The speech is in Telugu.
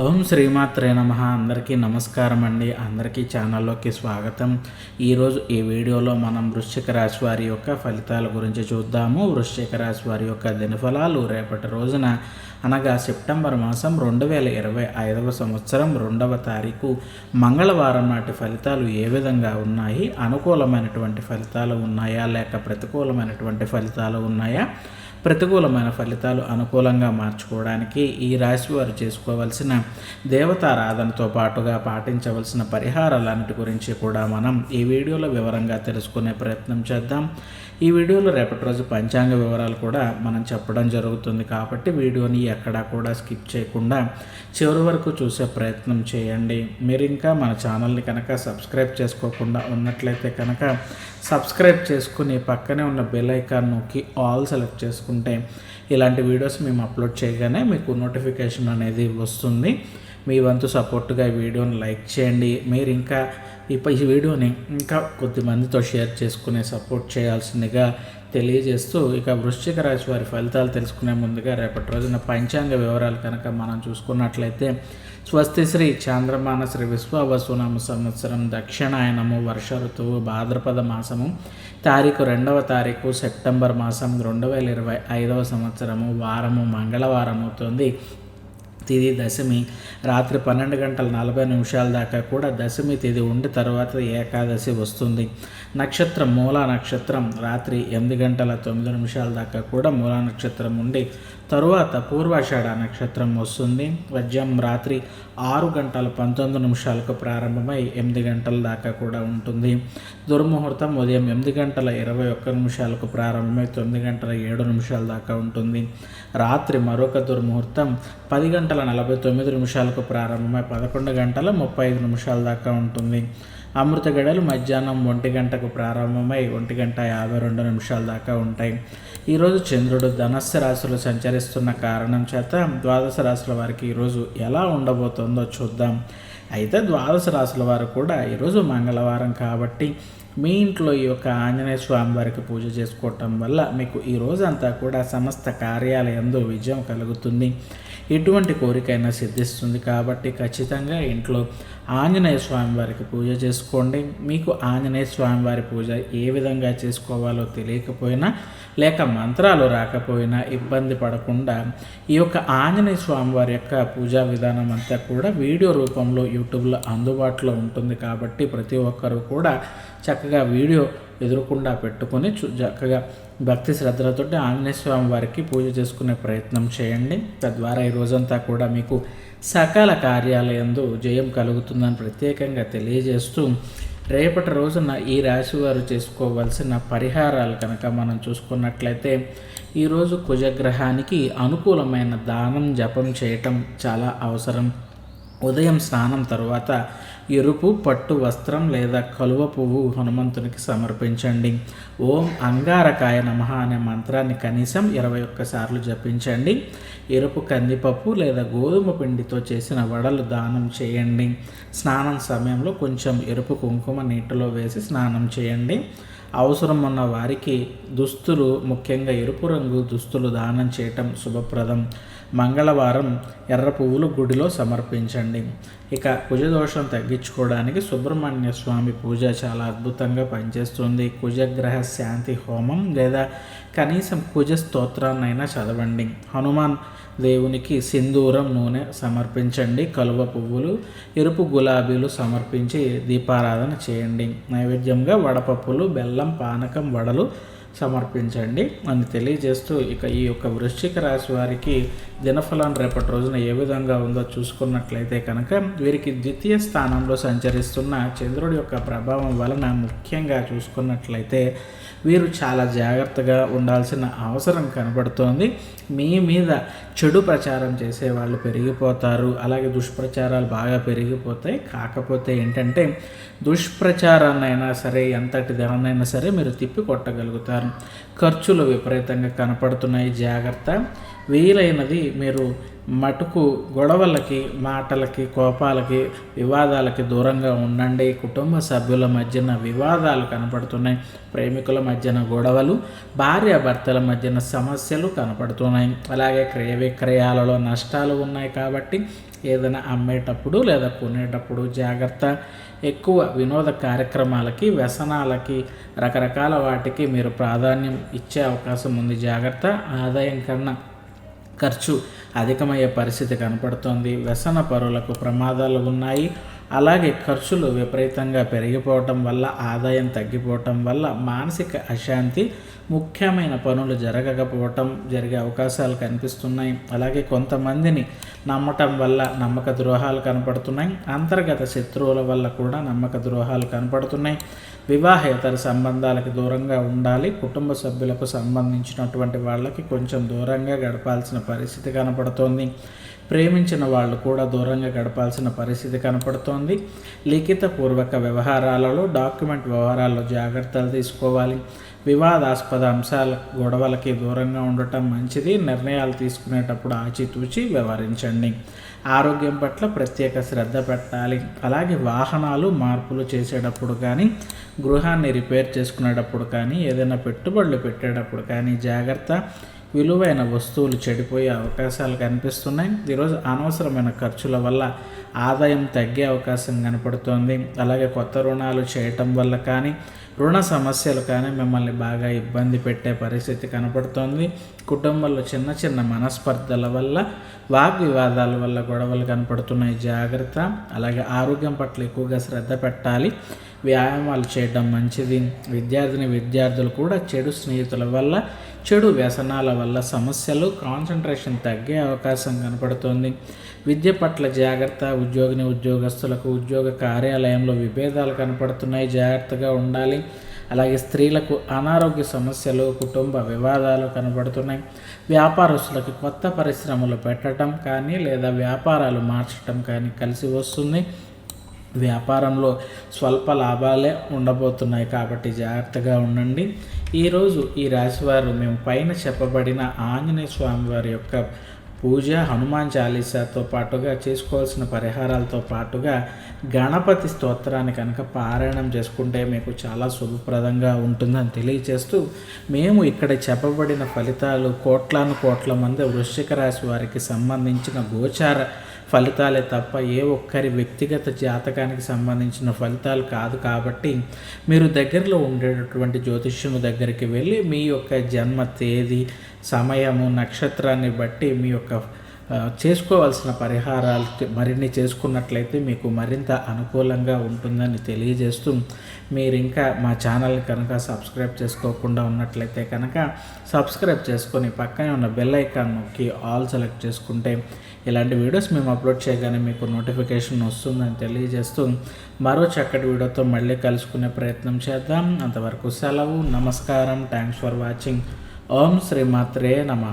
ఓం శ్రీమాత్రే నమ. అందరికీ నమస్కారం అండి. అందరికీ ఛానల్లోకి స్వాగతం. ఈరోజు ఈ వీడియోలో మనం వృశ్చిక రాశి వారి యొక్క ఫలితాల గురించి చూద్దాము. వృశ్చిక రాశి వారి యొక్క దినఫలాలు రేపటి రోజున అనగా సెప్టెంబర్ మాసం రెండు వేల ఇరవై ఐదవ సంవత్సరం రెండవ తారీఖు మంగళవారం నాటి ఫలితాలు ఏ విధంగా ఉన్నాయి? అనుకూలమైనటువంటి ఫలితాలు ఉన్నాయా? లేక ప్రతికూలమైనటువంటి ఫలితాలు ఉన్నాయా? ప్రతికూలమైన ఫలితాలు అనుకూలంగా మార్చుకోవడానికి ఈ రాశి వారు చేసుకోవలసిన దేవతారాధనతో పాటుగా పాటించవలసిన పరిహారాలన్నిటి గురించి కూడా మనం ఈ వీడియోలో వివరంగా తెలుసుకునే ప్రయత్నం చేద్దాం. ఈ వీడియోలో రేపటి రోజు పంచాంగ వివరాలు కూడా మనం చెప్పడం జరుగుతుంది కాబట్టి వీడియోని ఎక్కడా కూడా స్కిప్ చేయకుండా చివరి వరకు చూసే ప్రయత్నం చేయండి. మీరు ఇంకా మన ఛానల్ని కనుక సబ్స్క్రైబ్ చేసుకోకుండా ఉన్నట్లయితే కనుక సబ్స్క్రైబ్ చేసుకుని పక్కనే ఉన్న బెల్ ఐకాన్ నొక్కి ఆల్ సెలెక్ట్ చేసుకుంటే ఇలాంటి వీడియోస్ మేము అప్లోడ్ చేయగానే మీకు నోటిఫికేషన్ అనేది వస్తుంది. మీ వంతు సపోర్ట్గా ఈ వీడియోని లైక్ చేయండి. మీరు ఇంకా ఈ ఈ వీడియోని ఇంకా కొద్ది మందితో షేర్ చేసుకునే సపోర్ట్ చేయాల్సిందిగా తెలియజేస్తూ ఇక వృశ్చిక రాశి వారి ఫలితాలు తెలుసుకునే ముందుగా రేపటి రోజున పంచాంగ వివరాలు కనుక మనం చూసుకున్నట్లయితే స్వస్తి శ్రీ చాంద్రమాన శ్రీ విశ్వవసునామ సంవత్సరం దక్షిణాయనము వర్ష ఋతువు భాద్రపద మాసము తారీఖు రెండవ తారీఖు సెప్టెంబర్ మాసం రెండు వేల ఇరవై ఐదవ సంవత్సరము వారము మంగళవారం అవుతుంది తిది దశమి రాత్రి పన్నెండు గంటల నలభై నిమిషాల దాకా కూడా దశమి తిది ఉండి తర్వాత ఏకాదశి వస్తుంది. నక్షత్రం మూలా నక్షత్రం. రాత్రి ఎనిమిది గంటల తొమ్మిది నిమిషాల దాకా కూడా మూలా నక్షత్రం ఉండి తరువాత పూర్వాషాఢ నక్షత్రం వస్తుంది. వజ్రం రాత్రి ఆరు గంటల పంతొమ్మిది నిమిషాలకు ప్రారంభమై ఎనిమిది గంటల దాకా కూడా ఉంటుంది. దుర్ముహూర్తం ఉదయం ఎనిమిది గంటల ఇరవై ఒక్క నిమిషాలకు ప్రారంభమై తొమ్మిది గంటల ఏడు నిమిషాల దాకా ఉంటుంది. రాత్రి మరొక దుర్ముహూర్తం పది గంటల నలభై తొమ్మిది నిమిషాలకు ప్రారంభమై పదకొండు గంటల ముప్పై ఐదు నిమిషాల దాకా ఉంటుంది. అమృత గడలు మధ్యాహ్నం ఒంటి గంటకు ప్రారంభమై ఒంటి గంట యాభై రెండు నిమిషాల దాకా ఉంటాయి. ఈరోజు చంద్రుడు ధనస్సు రాశులు సంచరిస్తున్న కారణం చేత ద్వాదశ రాశుల వారికి ఈరోజు ఎలా ఉండబోతుందో చూద్దాం. అయితే ద్వాదశ రాశుల వారు కూడా ఈరోజు మంగళవారం కాబట్టి మీ ఇంట్లో ఈ యొక్క ఆంజనేయ స్వామి వారికి పూజ చేసుకోవటం వల్ల మీకు ఈ రోజంతా కూడా సమస్త కార్యాలయంలో విజయం కలుగుతుంది. ఎటువంటి కోరికైనా సిద్ధిస్తుంది కాబట్టి ఖచ్చితంగా ఇంట్లో ఆంజనేయ స్వామి వారికి పూజ చేసుకోండి. మీకు ఆంజనేయ స్వామి వారి పూజ ఏ విధంగా చేసుకోవాలో తెలియకపోయినా లేక మంత్రాలు రాకపోయినా ఇబ్బంది పడకుండా ఈ యొక్క ఆంజనేయ స్వామి వారి యొక్క పూజా విధానం అంతా కూడా వీడియో రూపంలో యూట్యూబ్లో అందుబాటులో ఉంటుంది. కాబట్టి ప్రతి ఒక్కరూ కూడా చక్కగా వీడియో ఎదురకుండా పెట్టుకొని చక్కగా భక్తి శ్రద్ధలతోటి ఆంజనేయ స్వామి వారికి పూజ చేసుకునే ప్రయత్నం చేయండి. తద్వారా ఈ రోజంతా కూడా మీకు సకాల కార్యాలయందు జయం కలుగుతుందని ప్రత్యేకంగా తెలియజేస్తూ రేపటి రోజున ఈ రాశి వారు చేసుకోవాల్సిన పరిహారాలు కనుక మనం చూసుకున్నట్లయితే ఈరోజు కుజగ్రహానికి అనుకూలమైన దానం జపం చేయటం చాలా అవసరం. ఉదయం స్నానం తర్వాత ఎరుపు పట్టు వస్త్రం లేదా కలువ పువ్వు హనుమంతునికి సమర్పించండి. ఓం అంగారకాయ నమ అనే మంత్రాన్ని కనీసం ఇరవై ఒక్కసార్లు జపించండి. ఎరుపు కందిపప్పు లేదా గోధుమ పిండితో చేసిన వడలు దానం చేయండి. స్నానం సమయంలో కొంచెం ఎరుపు కుంకుమ నీటిలో వేసి స్నానం చేయండి. అవసరం ఉన్న వారికి దుస్తులు ముఖ్యంగా ఎరుపు రంగు దుస్తులు దానం చేయటం శుభప్రదం. మంగళవారం ఎర్ర పువ్వులు గుడిలో సమర్పించండి. ఇక కుజదోషం తగ్గించుకోవడానికి సుబ్రహ్మణ్య స్వామి పూజ చాలా అద్భుతంగా పనిచేస్తుంది. కుజగ్రహ శాంతి హోమం లేదా కనీసం కుజ స్తోత్రాన్నైనా చదవండి. హనుమాన్ దేవునికి సింధూరం నూనె సమర్పించండి. కలువ పువ్వులు ఎరుపు గులాబీలు సమర్పించి దీపారాధన చేయండి. నైవేద్యంగా వడపప్పులు బెల్లం పానకం వడలు సమర్పించండి. అని తెలియజేస్తూ ఇక ఈ యొక్క వృశ్చిక రాశి వారికి దినఫలం రేపటి రోజున ఏ విధంగా ఉందో చూసుకున్నట్లయితే కనుక వీరికి ద్వితీయ స్థానంలో సంచరిస్తున్న చంద్రుడి యొక్క ప్రభావం వలన ముఖ్యంగా చూసుకున్నట్లయితే వీరు చాలా జాగ్రత్తగా ఉండాల్సిన అవసరం కనబడుతోంది. మీ మీద చెడు ప్రచారం చేసే వాళ్ళు పెరిగిపోతారు. అలాగే దుష్ప్రచారాలు బాగా పెరిగిపోతాయి. కాకపోతే ఏంటంటే దుష్ప్రచారాన్నైనా సరే ఎంతటి ధనాన్నైనా సరే మీరు తిప్పి కొట్టగలుగుతారు. ఖర్చులు విపరీతంగా కనపడుతున్నాయి. జాగ్రత్త. వీలైనది మీరు మటుకు గొడవలకి మాటలకి కోపాలకి వివాదాలకి దూరంగా ఉండండి. కుటుంబ సభ్యుల మధ్యన వివాదాలు కనపడుతున్నాయి. ప్రేమికుల మధ్యన గొడవలు భార్యాభర్తల మధ్యన సమస్యలు కనపడుతున్నాయి. అలాగే క్రయ విక్రయాలలో నష్టాలు ఉన్నాయి కాబట్టి ఏదైనా అమ్మేటప్పుడు లేదా కొనేటప్పుడు జాగ్రత్త. ఎక్కువ వినోద కార్యక్రమాలకి వ్యసనాలకి రకరకాల వాటికి మీరు ప్రాధాన్యం ఇచ్చే అవకాశం ఉంది. జాగ్రత్త ఆదాయం కన్నా ఖర్చు అధికమయ్యే పరిస్థితి కనపడుతోంది. వ్యసన పరులకు ప్రమాదాలు ఉన్నాయి. అలాగే ఖర్చులు విపరీతంగా పెరిగిపోవటం వల్ల ఆదాయం తగ్గిపోవటం వల్ల మానసిక అశాంతి ముఖ్యమైన పనులు జరగకపోవటం జరిగే అవకాశాలు కనిపిస్తున్నాయి. అలాగే కొంతమందిని నమ్మటం వల్ల నమ్మక ద్రోహాలు కనపడుతున్నాయి. అంతర్గత శత్రువుల వల్ల కూడా నమ్మక ద్రోహాలు కనపడుతున్నాయి. వివాహేతర సంబంధాలకు దూరంగా ఉండాలి. కుటుంబ సభ్యులకు సంబంధించినటువంటి వాళ్ళకి కొంచెం దూరంగా గడపాల్సిన పరిస్థితి కనపడుతోంది. ప్రేమించిన వాళ్ళు కూడా దూరంగా గడపాల్సిన పరిస్థితి కనపడుతోంది. లిఖితపూర్వక వ్యవహారాలలో డాక్యుమెంట్ వ్యవహారాల్లో జాగ్రత్తలు తీసుకోవాలి. వివాదాస్పద అంశాల గొడవలకి దూరంగా ఉండటం మంచిది. నిర్ణయాలు తీసుకునేటప్పుడు ఆచితూచి వ్యవహరించండి. ఆరోగ్యం పట్ల ప్రత్యేక శ్రద్ధ పెట్టాలి. అలాగే వాహనాలు మార్పులు చేసేటప్పుడు కానీ గృహాన్ని రిపేర్ చేసుకునేటప్పుడు కానీ ఏదైనా పెట్టుబడులు పెట్టేటప్పుడు కానీ జాగ్రత్త విలువైన వస్తువులు చెడిపోయే అవకాశాలు కనిపిస్తున్నాయి. ఈరోజు అనవసరమైన ఖర్చుల వల్ల ఆదాయం తగ్గే అవకాశం కనపడుతోంది. అలాగే కొత్త రుణాలు చేయటం వల్ల కానీ రుణ సమస్యలు కానీ మిమ్మల్ని బాగా ఇబ్బంది పెట్టే పరిస్థితి కనపడుతోంది. కుటుంబంలో చిన్న చిన్న మనస్పర్ధల వల్ల వాగ్వివాదాల వల్ల గొడవలు కనపడుతున్నాయి. జాగ్రత్త. అలాగే ఆరోగ్యం పట్ల ఎక్కువగా శ్రద్ధ పెట్టాలి. వ్యాయామాలు చేయడం మంచిది. విద్యార్థిని విద్యార్థులు కూడా చెడు స్నేహితుల వల్ల చెడు వ్యసనాల వల్ల సమస్యలు కాన్సన్ట్రేషన్ తగ్గే అవకాశం కనపడుతుంది. విద్య పట్ల జాగ్రత్త ఉద్యోగిని ఉద్యోగస్తులకు ఉద్యోగ కార్యాలయంలో విభేదాలు కనపడుతున్నాయి. జాగ్రత్తగా ఉండాలి. అలాగే స్త్రీలకు అనారోగ్య సమస్యలు కుటుంబ వివాదాలు కనబడుతున్నాయి వ్యాపారస్తులకు కొత్త పరిశ్రమలు పెట్టడం కానీ లేదా వ్యాపారాలు మార్చడం కానీ కలిసి వస్తుంది. వ్యాపారంలో స్వల్ప లాభాలే ఉండబోతున్నాయి కాబట్టి జాగ్రత్తగా ఉండండి. ఈరోజు ఈ రాశివారు మేము పైన చెప్పబడిన ఆంజనేయ స్వామి వారి యొక్క పూజ హనుమాన్ చాలీసాతో పాటుగా చేసుకోవాల్సిన పరిహారాలతో పాటుగా గణపతి స్తోత్రాన్ని కనుక పారాయణం చేసుకుంటే మీకు చాలా శుభప్రదంగా ఉంటుందని తెలియచేస్తూ మేము ఇక్కడ చెప్పబడిన ఫలితాలు కోట్లాను కోట్ల మంది వృశ్చిక రాశి వారికి సంబంధించిన గోచార ఫలితాలే తప్ప ఏ ఒక్కరి వ్యక్తిగత జాతకానికి సంబంధించిన ఫలితాలు కాదు కాబట్టి మీరు దగ్గరలో ఉండేటటువంటి జ్యోతిష్యుని దగ్గరికి వెళ్ళి మీ యొక్క జన్మ తేదీ సమయము నక్షత్రాన్ని బట్టి మీ యొక్క చేసుకోవాల్సిన పరిహారాలు మరిన్ని చేసుకున్నట్లయితే మీకు మరింత అనుకూలంగా ఉంటుందని తెలియజేస్తూ మీరు ఇంకా మా ఛానల్ని కనుక సబ్స్క్రైబ్ చేసుకోకుండా ఉన్నట్లయితే కనుక సబ్స్క్రైబ్ చేసుకొని పక్కనే ఉన్న బెల్ ఐకాన్ నొక్కి ఆల్ సెలెక్ట్ చేసుకుంటే ఇలాంటి వీడియోస్ మేము అప్లోడ్ చేయగానే మీకు నోటిఫికేషన్ వస్తుందని తెలియజేస్తూ మరో చక్కటి వీడియోతో మళ్ళీ కలుసుకునే ప్రయత్నం చేద్దాం. అంతవరకు సెలవు నమస్కారం థ్యాంక్స్ ఫర్ వాచింగ్. ఓం శ్రీమాత్రే నమ.